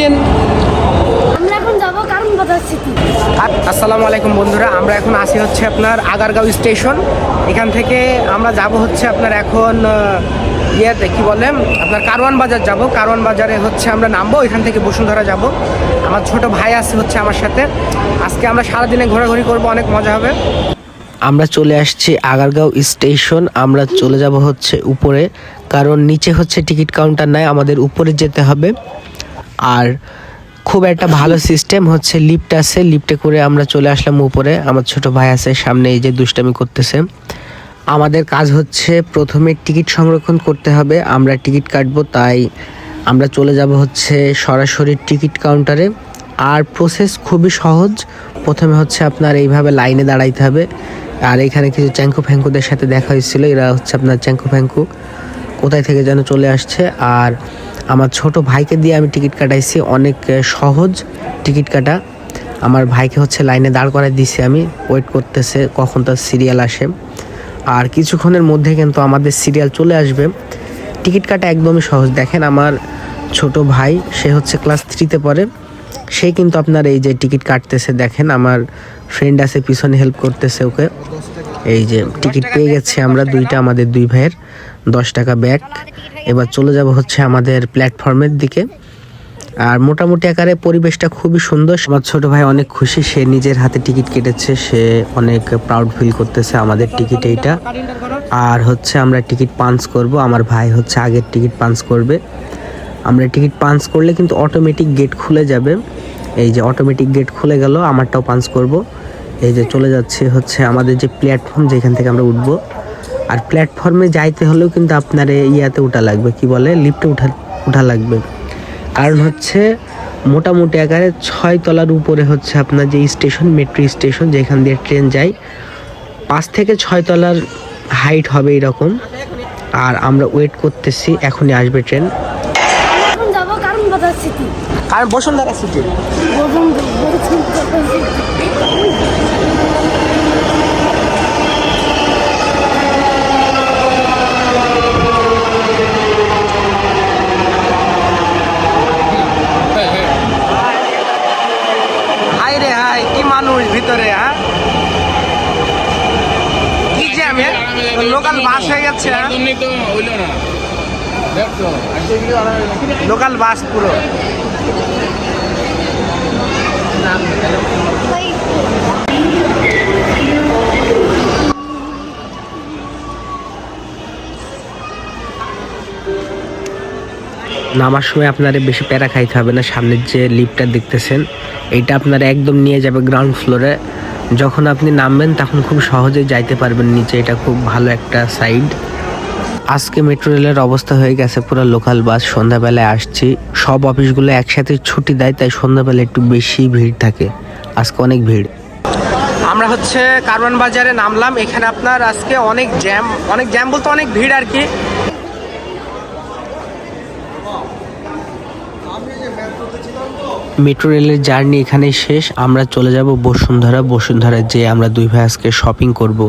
আছেন? আসসালামু আলাইকুম বন্ধুরা আমরা এখন আসি হচ্ছে আপনার আগারগাঁও স্টেশন। এখান থেকে আমরা যাব হচ্ছে আপনার এখন ইয়েতে কী বলে আপনার কারওয়ান বাজার যাব। কারওয়ান বাজারে হচ্ছে আমরা নামবো এখান থেকে বসুন্ধরা যাব। আমার ছোট ভাই আছে হচ্ছে আমার সাথে। আজকে আমরা সারাদিনে ঘোরাঘুরি করব অনেক মজা হবে। আমরা চলে আসছি আগারগাঁও স্টেশন আমরা চলে যাব হচ্ছে উপরে। কারণ নিচে হচ্ছে টিকিট কাউন্টার নাই আমাদের উপরে যেতে হবে। আর খুব একটা ভালো সিস্টেম হচ্ছে লিফট আছে। লিফটে করে আমরা চলে আসলাম উপরে। আমার ছোট ভাই আছে, সামনে এই যে দুষ্টামি করতেছে। আমাদের কাজ হচ্ছে প্রথমে টিকিট সংরক্ষণ করতে হবে। আমরা টিকিট কাটবো, তাই আমরা চলে যাব হচ্ছে সরাসরি টিকিট কাউন্টারে আর প্রসেস খুবই সহজ। প্রথমে হচ্ছে আপনার এইভাবে লাইনে দাঁড়াইতে হবে। আর এখানে কিছু চ্যাঙ্কু ফ্যাঙ্কুদের সাথে দেখা হয়েছিল। এরা হচ্ছে আপনার চ্যাঙ্কু ফ্যাঙ্কু কোথায় থেকে যেন চলে আসছে। আর আমার ছোট ভাইকে দিয়ে আমি টিকিট কাটাইছি। অনেক সহজ টিকিট কাটা। আমার ভাইকে হচ্ছে লাইনে দাঁড় করাই দিছি আমি। ওয়েট করতেছে কখন তার সিরিয়াল আসে। আর কিছুক্ষণের মধ্যে কিন্তু আমাদের সিরিয়াল চলে আসবে। টিকিট কাটা একদমই সহজ। দেখেন আমার ছোট ভাই, সে হচ্ছে ক্লাস থ্রিতে পড়ে। সে কিন্তু আপনার এই যে টিকিট কাটতেছে, দেখেন আমার ফ্রেন্ড আছে, পিছনে হেল্প করতেছে ওকে। এই যে টিকিট পেয়ে গেছি আমরা দুইটা, আমাদের দুই ভাইয়ের দশ টাকা ব্যাগ। এবার চলে যাব হচ্ছে আমাদের প্ল্যাটফর্মের দিকে। আর মোটামুটি আকারে পরিবেশটা খুবই সুন্দর। আমার ছোট ভাই অনেক খুশি, সে নিজের হাতে টিকিট কেটেছে, সে অনেক প্রাউড ফিল করতেছে আমাদের টিকিট এইটা। আর হচ্ছে আমরা টিকিট পাঞ্চ করব, আমার ভাই হচ্ছে আগের টিকিট পাঞ্চ করবে। আমরা টিকিট পাঞ্চ করলে কিন্তু অটোমেটিক গেট খুলে যাবে। এই যে অটোমেটিক গেট খুলে গেল, আমারটাও পাঞ্চ করব। এই যে চলে যাচ্ছে হচ্ছে আমাদের যে প্ল্যাটফর্ম যেখান থেকে আমরা উঠবো। আর প্ল্যাটফর্মে যাইতে হলেও কিন্তু আপনার ইয়াতে উঠা লাগবে, কি বলে? লিফটে উঠা উঠা লাগবে। কারণ হচ্ছে মোটামুটি আকারে ছয় তলার উপরে হচ্ছে আপনার যে স্টেশন মেট্রো স্টেশন যেখান দিয়ে ট্রেন যায়, পাঁচ থেকে ছয় তলার হাইট হবে এরকম। আর আমরা ওয়েট করতেছি, এখনই আসবে ট্রেন কারণ বসুন্ধরা সিটি মানুষ ভিতরে হ্যাঁ? কি জ্যামে লোকাল বাস হয়ে গেছে হ্যাঁ? লোকাল বাস পুরো। নামার সময় আপনারা বেশি প্যারা খাইতে হবে না, সামনের যে লিফটটা দেখতেছেন এটা আপনারা একদম নিয়ে যাবে গ্রাউন্ড ফ্লোরে যখন আপনি নামবেন, তখন খুব সহজে যাইতে পারবেন নিচে, এটা খুব ভালো একটা সাইড আজকে মেট্রো রেলের অবস্থা হয়ে গেছে পুরো লোকাল বাস সন্ধ্যাবেলায় আসছি। সব অফিসগুলো একসাথে ছুটি দেয় তাই সন্ধ্যাবেলা একটু বেশি ভিড় থাকে। আজকে অনেক ভিড়। আমরা হচ্ছে কারওয়ান বাজারে নামলাম এখানে আপনার আজকে অনেক জ্যাম অনেক জ্যাম বলতে অনেক ভিড় আর কি। মেট্রো রেলের জার্নি এখানেই শেষ আমরা চলে যাব বসুন্ধরা। বসুন্ধরা যে আমরা দুই ভাই আজকে শপিং করব।